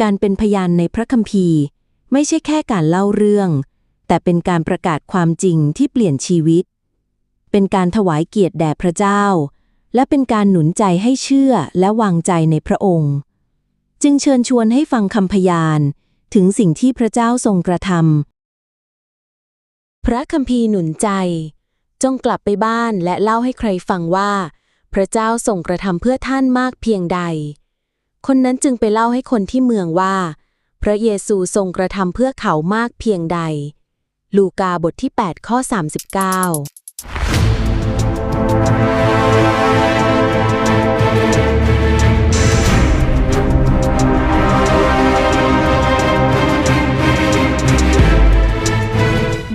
การเป็นพยานในพระคัมภีร์ ไม่ใช่แค่การเล่าเรื่อง แต่เป็นการประกาศความจริงที่เปลี่ยนชีวิต เป็นการถวายเกียรติแด่พระเจ้า และเป็นการหนุนใจให้เชื่อและวางใจในพระองค์ จึงเชิญชวนให้ฟังคำพยานถึงสิ่งที่พระเจ้าทรงกระทำพระคัมภีร์หนุนใจ จงกลับไปบ้านและเล่าให้ใครฟังว่า พระเจ้าทรงกระทำเพื่อท่านมากเพียงใด คนนั้นจึงไปเล่าให้คนที่เมืองว่า พระเยซูทรงกระทำเพื่อเขามากเพียงใด ลูกาบทที่ 8 ข้อ 39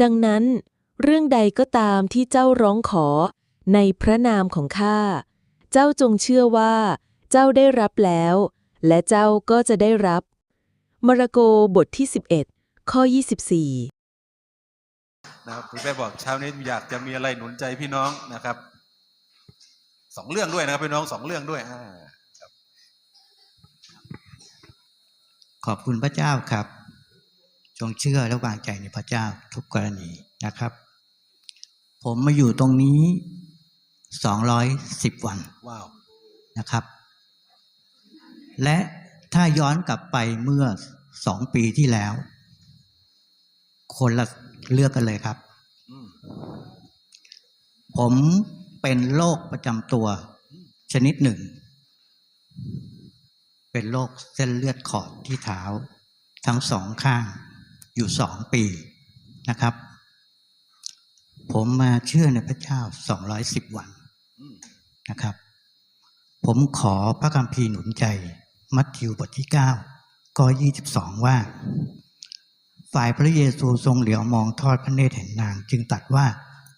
ดังนั้น เรื่องใดก็ตามที่เจ้าร้องขอในพระนามของข้า เจ้าจงเชื่อว่า เจ้าได้รับแล้ว และเจ้าก็จะได้รับ มาระโกบทที่ 11 ข้อ 24 นะครับคุณแม่บอกเช้านี้อยากจะมีอะไรหนุนใจพี่น้องนะครับสองเรื่องด้วยนะครับพี่น้องสองเรื่องด้วยอ่าขอบคุณพระเจ้าครับ จงเชื่อและวางใจในพระเจ้าทุกกรณีนะครับ ผมมาอยู่ตรงนี้สองร้อยสิบวัน ว้าว นะครับ และถ้าย้อนกลับไปเมื่อสองปีที่แล้ว คนละเลือกกันเลยครับ ผมเป็นโรคประจำตัว ชนิดหนึ่ง เป็นโรคเส้นเลือดขอดที่เท้า ทั้งสองข้างอยู่สองปีนะครับ ผมมาเชื่อในพระเจ้าสองร้อยสิบวันนะครับ ผมขอพระคัมภีร์หนุนใจ มัทธิวบทที่9ข้อ22 ว่า ฝ่ายพระเยซูทรงเหลียวมองทอดพระเนตรเห็นนาง จึงตัดว่า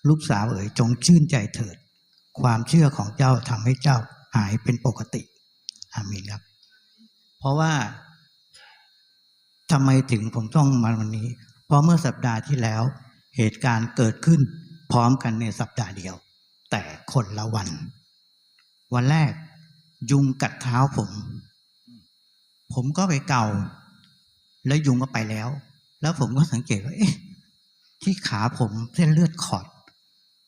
ลูกสาวเอ๋ยจงชื่นใจเถิด ความเชื่อของเจ้าทำให้เจ้าหายเป็นปกติอามีนครับ เพราะว่าทำไมถึงผมต้องมาวันนี้ เพราะเมื่อสัปดาห์ที่แล้ว เหตุการณ์เกิดขึ้นพร้อมกันในสัปดาห์เดียว แต่คนละวัน วันแรกยุงกัดเท้าผม ผมก็ไปเกาแล้วยุงก็ไปแล้ว แล้วผมก็สังเกตว่าเอ๊ะที่ขาผมเส้นเลือดขอด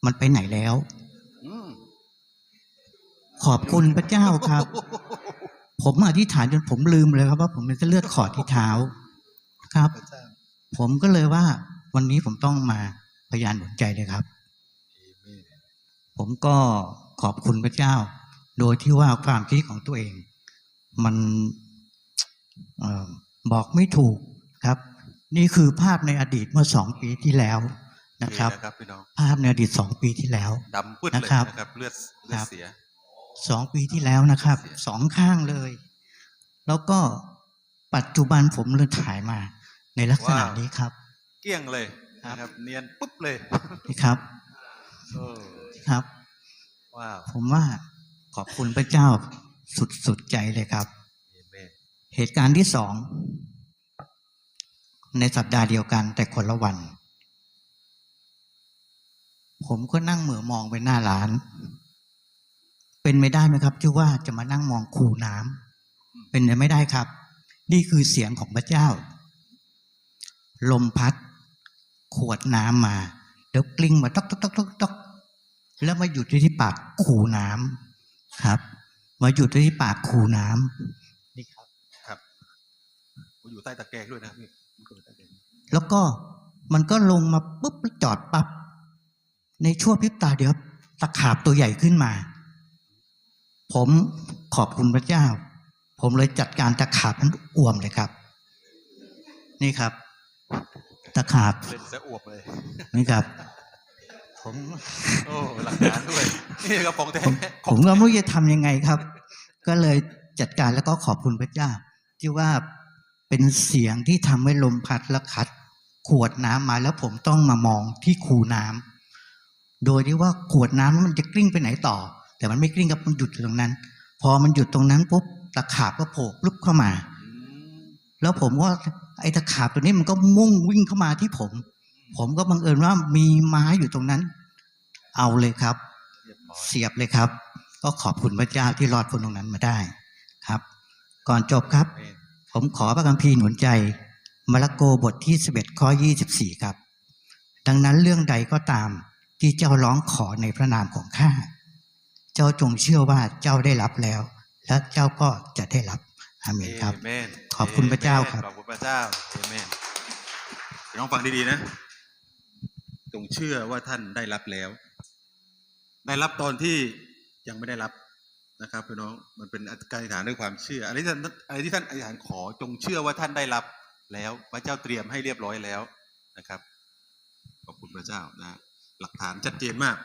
มันไปไหนแล้วขอบคุณพระเจ้าครับ ผมอธิษฐานจนผมลืมเลยครับ ว่าผมเป็นเส้นเลือดขอดที่เท้าครับ ผมก็เลยว่า วันนี้ผมต้องมาพยานหนุนใจเลยครับ ผมก็ขอบคุณพระเจ้า โดยที่ว่าความคิดของตัวเอง มัน บอกไม่ถูกครับ นี่คือภาพในอดีตเมื่อสองปีที่แล้วนะครับโอเนะครับพี่น้องภาพในอดีตสองปีที่แล้วดำปื้ดเลยนะครับนะครับเลือดเลือครัดบเสียสองปีที่แล้วนะครับเสียสองข้างเลย แล้วก็ปัจจุบันผมเลยถ่ายมาในลักษณะนี้ครับ เกลี้ยงเลยครับนะครับ เนียนปุ๊บเลยนี่ครับเออครับว้าวผมว่าขอบคุณพระเจ้าสุดสุดใจเลยครับเอเมน เหตุการณ์ที่สอง ในสัปดาห์เดียวกันแต่คนละวัน ผมก็นั่งเหมือมองไปหน้าร้าน เป็นไม่ได้ไหมครับ ที่ว่าจะมานั่งมองคูน้ำเป็นไปไม่ได้ครับ นี่คือเสียงของพระเจ้า ลมพัด ขวดน้ำมาแล้วกลิ้งมาตอกตอกตอกตอกตอกแล้วมาหยุดที่ปากคูน้ำครับ มาหยุดที่ปากคูน้ำนี่ครับ ครับผม อยู่ใต้ตะแกรงด้วยนะครับพี่ผมอยู่ใต้ตะแกรงแล้วก็มันก็ลงมาปุ๊บแล้วจอดปับ๊บในชั่วพริบตาเดียวตะขาบตัวใหญ่ขึ้นมา ผมขอบคุณพระเจ้า ผมเลยจัดการตะขาบนั้นอ่วมเลยครับ นี่ครับ ตะขาบเล่นซะอวบเลยนี่ครับ ผมโอ้หลักฐานด้วยนี่ครับของแท้ผมผมก็ไม่รู้จะทำยังไงครับ ก็เลยจัดการแล้วก็ขอบคุณพระเจ้า ที่ว่า เป็นเสียงที่ทำให้ลมพัดและคัด ขวดน้ำมาแล้วผมต้องมามองที่คูน้ำโดยที่ว่าขวดน้ำมันจะกลิ้งไปไหนต่อ แต่มันไม่กลิ้งครับมันหยุดอยู่ตรงนั้น พอมันหยุดตรงนั้นปุ๊บตะขาบก็โผล่ลุกเข้ามา แล้วผมว่าไอ้ตะขาบตัวนี้มันก็มุ่งวิ่งเข้ามาที่ผม ผมก็บังเอิญว่ามีไม้อยู่ตรงนั้น เอาเลยครับ เสียบเลยครับ ก็ขอบคุณพระเจ้าที่รอดพ้นตรงนั้นมาได้ครับ ก่อนจบครับ ผมขอพระคัมภีร์หนุนใจมาระโกบทที่ 11 ข้อ 24 ครับ ดังนั้นเรื่องใดก็ตามที่เจ้าร้องขอในพระนามของข้า เจ้าจงเชื่อว่าเจ้าได้รับแล้ว และเจ้าก็จะได้รับอาเมนครับเอเมนขอบคุณพระเจ้าครับ ขอบคุณพระเจ้าเอเมนพี่น้องฟังดีๆนะ จงเชื่อว่าท่านได้รับแล้ว ได้รับตอนที่ยังไม่ได้รับ นะครับพี่น้องมันเป็นการอธิษฐานด้วยความเชื่ออะไรที่ท่านอะไรที่ท่านอธิษฐานขอจงเชื่อว่าท่านได้รับแล้วพระเจ้าเตรียมให้เรียบร้อยแล้วนะครับขอบคุณพระเจ้านะหลักฐานชัดเจนมาก